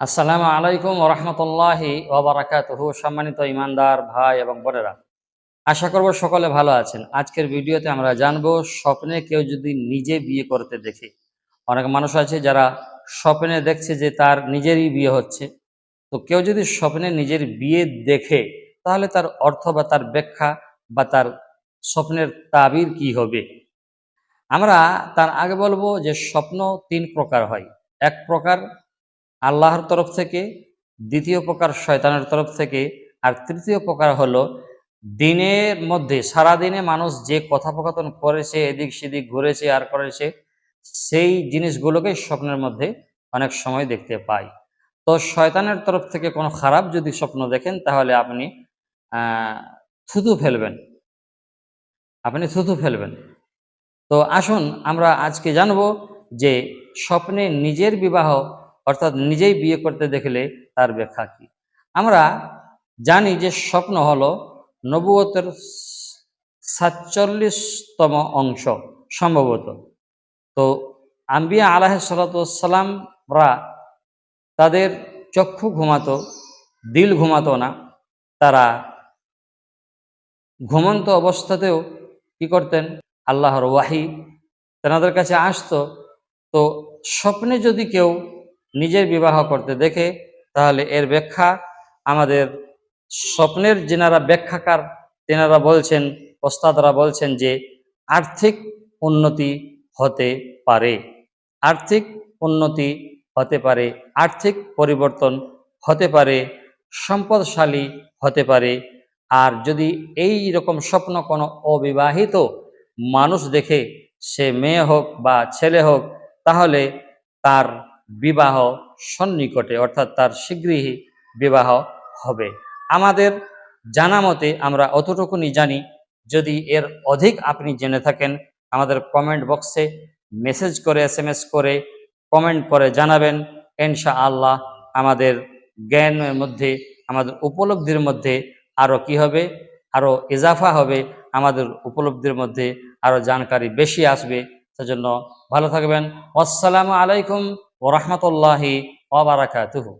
আসসালামু আলাইকুম ওরহমতুল্লাহি ওবরাকাতুহু সম্মানিত ইমানদার ভাই এবং বোনেরা। আশা করব সকলে ভালো আছেন। আজকের ভিডিওতে আমরা জানব, স্বপ্নে কেউ যদি নিজে বিয়ে করতে দেখে, অনেক মানুষ আছে যারা স্বপ্নে দেখছে যে তার নিজেরই বিয়ে হচ্ছে। তো কেউ যদি স্বপ্নে নিজের বিয়ে দেখে, তাহলে তার অর্থ বা তার ব্যাখ্যা বা তার স্বপ্নের তাবির কি হবে? আমরা তার আগে বলব যে স্বপ্ন তিন প্রকার হয়। এক প্রকার আল্লাহর তরফ থেকে, দ্বিতীয় প্রকার শয়তানের তরফ থেকে, আর তৃতীয় প্রকার হলো দিনের মধ্যে সারা দিনে মানুষ যে কথোপকথন করেছে, এদিক সেদিক ঘুরেছে, আর করেছে, সেই জিনিসগুলোকে স্বপ্নের মধ্যে অনেক সময় দেখতে পাই তো শয়তানের তরফ থেকে কোনো খারাপ যদি স্বপ্ন দেখেন, তাহলে আপনি থুতু ফেলবেন। আপনি থুতু ফেলবেন। তো আসুন আমরা আজকে জানব যে স্বপ্নে নিজের বিবাহ অর্থাৎ নিজেই বিয়ে করতে দেখলে তার ব্যাখ্যা কি? আমরা জানি যে স্বপ্ন হলো নবুয়তের সাতচল্লিশতম অংশ সম্ভবত। তো আম্বিয়া আলাহ সালাতামরা তাদের চক্ষু ঘুমাতো, দিল ঘুমাতো না। তারা ঘুমন্ত অবস্থাতেও কি করতেন? আল্লাহর ওয়াহি তেনাদের কাছে আসতো। তো স্বপ্নে যদি কেউ নিজের বিবাহ করতে দেখে, তাহলে এর ব্যাখ্যা আমাদের স্বপ্নের যেনারা ব্যাখ্যাকার, তেনারা বলছেন, ওস্তাদরা বলছেন যে আর্থিক উন্নতি হতে পারে। আর্থিক উন্নতি হতে পারে, আর্থিক পরিবর্তন হতে পারে, সম্পদশালী হতে পারে। আর যদি এই রকম স্বপ্ন কোনো অবিবাহিত মানুষ দেখে, সে মেয়ে হোক বা ছেলে হোক, তাহলে তার বিবাহ সন্নিকটে, অর্থাৎ তার শীঘ্রই বিবাহ হবে। আমাদের জানা মতে আমরা অতটুকুনি জানি, যদি এর অধিক আপনি জেনে থাকেন, আমাদের কমেন্ট বক্সে মেসেজ করে এস করে কমেন্ট করে জানাবেন। ইনশা আল্লাহ আমাদের জ্ঞানের মধ্যে, আমাদের উপলব্ধির মধ্যে আরও কি হবে আরও ইজাফা হবে, আমাদের উপলব্ধির মধ্যে আরও জানকারি বেশি আসবে। সেজন্য ভালো থাকবেন। আসসালামু আলাইকুম ওরহমতুল্লাহি ওবরাকাতুহু